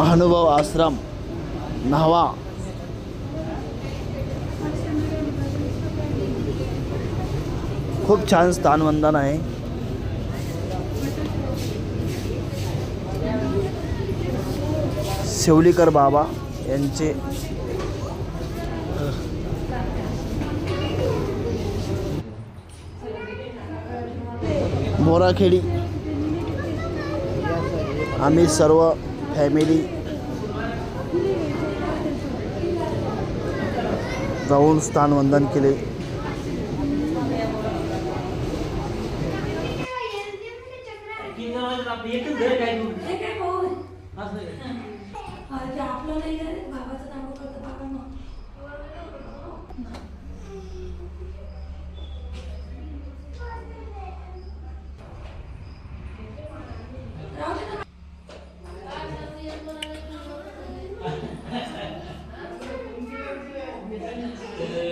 महानुभाव आश्रम न्हावा. खूप छान स्थानवंदन आहे. शेवलीकर बाबा यांचे. मोराखेडी. आम्ही सर्व फॅमिली. जाऊन स्थानवंदन केले. आपलं एकच घर काय असं आपलं नाही बाबाचं Yeah.